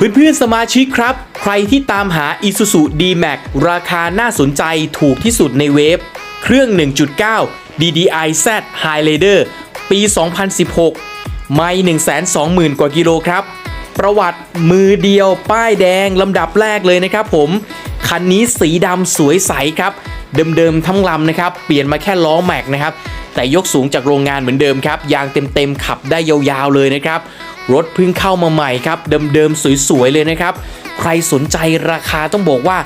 เพื่อนๆสมาชิกครับ ใครที่ตามหา Isuzu D-Max ราคาน่าสนใจถูกที่สุดในเวฟ เครื่อง 1.9 DDI Z Highlander ปี 2016 ไม่ 120,000 กว่ากิโลครับ ประวัติมือเดียวป้ายแดงลำดับแรกเลยนะครับผม คันนี้สีดำสวยใสครับ เดิมๆทั้งลำนะครับ เปลี่ยนมาแค่ล้อแม็กนะครับ แต่ยกสูงจากโรงงานเหมือนเดิมครับ ยางเต็มๆขับได้ยาวๆเลยนะครับ รถเพิ่งเข้ามาใหม่ครับ เดิมๆสวยๆเลยนะครับ ใครสนใจราคาต้องบอกว่า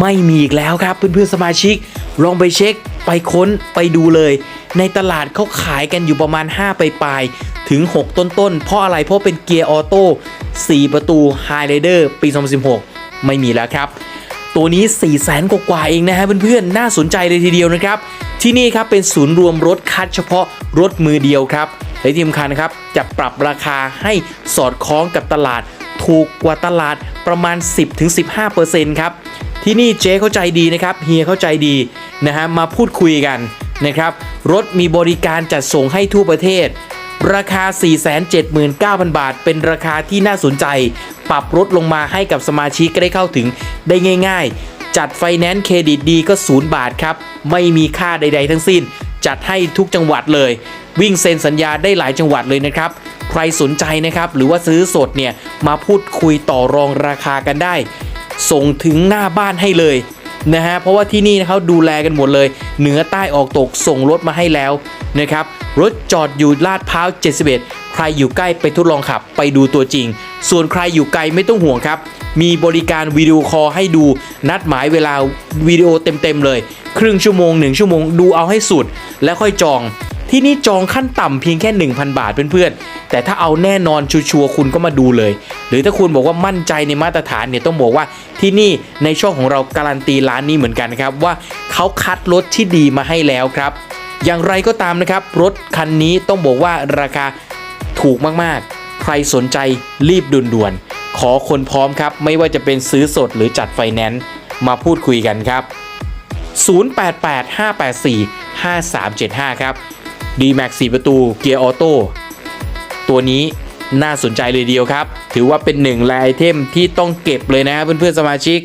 ไม่มีอีกแล้วครับเพื่อนๆสมาชิก ลองไปเช็คไปค้นไปดูเลย ในตลาดเขาขายกันอยู่ประมาณ 5 ไปปลายถึง 6 ต้นๆ เพราะอะไรเพราะเป็นเกียร์ออโต้4ประตู Highlander ปี 2016 ไม่มีแล้วครับ ตัวนี้ 4 0 0แสนกว่าเองนะฮะเพื่อนๆ น่าสนใจเลยทีเดียวนะครับ ที่นี่ครับเป็นศูนย์รวมรถคัดเฉพาะรถมือเดียวครับ และที่สำคัญนะครับจะปรับราคาให้สอดคล้องกับตลาด ถูกกว่าตลาดประมาณ 10-15%ครับที่นี่เจ๊เข้าใจดีนะครับเฮียเข้าใจดีนะฮะมาพูดคุยกันนะครับรถมีบริการจัดส่งให้ทั่วประเทศ ราคา 479,000 บาท เป็นราคาที่น่าสนใจ ปรับลดลงมาให้กับสมาชิกได้เข้าถึงได้ง่าย ๆ จัดไฟแนนซ์เครดิตดีก็ 0 บาทครับ ไม่มีค่าใด ๆ ทั้งสิ้น จัดให้ทุกจังหวัดเลย วิ่งเซ็นสัญญาได้หลายจังหวัดเลยนะครับ ใครสนใจนะครับ หรือว่าซื้อสดเนี่ยมาพูดคุยต่อรองราคากันได้ ส่งถึงหน้าบ้านให้เลย นะฮะเพราะว่าที่นี่เขาดูแลกันหมดเลย เหนือใต้ออกตกส่งรถมาให้แล้วนะครับรถจอดอยู่ลาดพร้าว 71 ใครอยู่ใกล้ไปทดลองขับไปดูตัวจริง ส่วนใครอยู่ไกลไม่ต้องห่วงครับ มีบริการวิดีโอคอลให้ดูนัดหมายเวลาวิดีโอเต็มๆเลย ครึ่งชั่วโมง 1 ชั่วโมงดูเอาให้สุด แล้วค่อยจอง ที่นี่จองขั้นต่ำเพียงแค่ 1,000 บาทเพื่อนๆ แต่ถ้าเอาแน่นอนชัวร์ๆคุณก็มาดูเลย หรือถ้าคุณบอกว่ามั่นใจในมาตรฐานเนี่ยต้องบอกว่าที่นี่ในช่องของเราการันตีร้านนี้เหมือนกันครับว่าเขาคัดรถที่ดีมาให้แล้วครับ อย่างไรก็ตามนะครับ รถคันนี้ต้องบอกว่าราคาถูกมากๆ ใครสนใจรีบด่วนๆ ขอคนพร้อมครับ ไม่ว่าจะเป็นซื้อสดหรือจัดไฟแนนซ์มาพูดคุยกันครับ 0885845375 ครับ D-Max 4 ประตูเกียร์ออโต้ตัวนี้น่าสนใจเลยเดียวครับ ถือว่าเป็นหนึ่งแลไอเทมที่ต้องเก็บเลยนะครับเพื่อนๆสมาชิก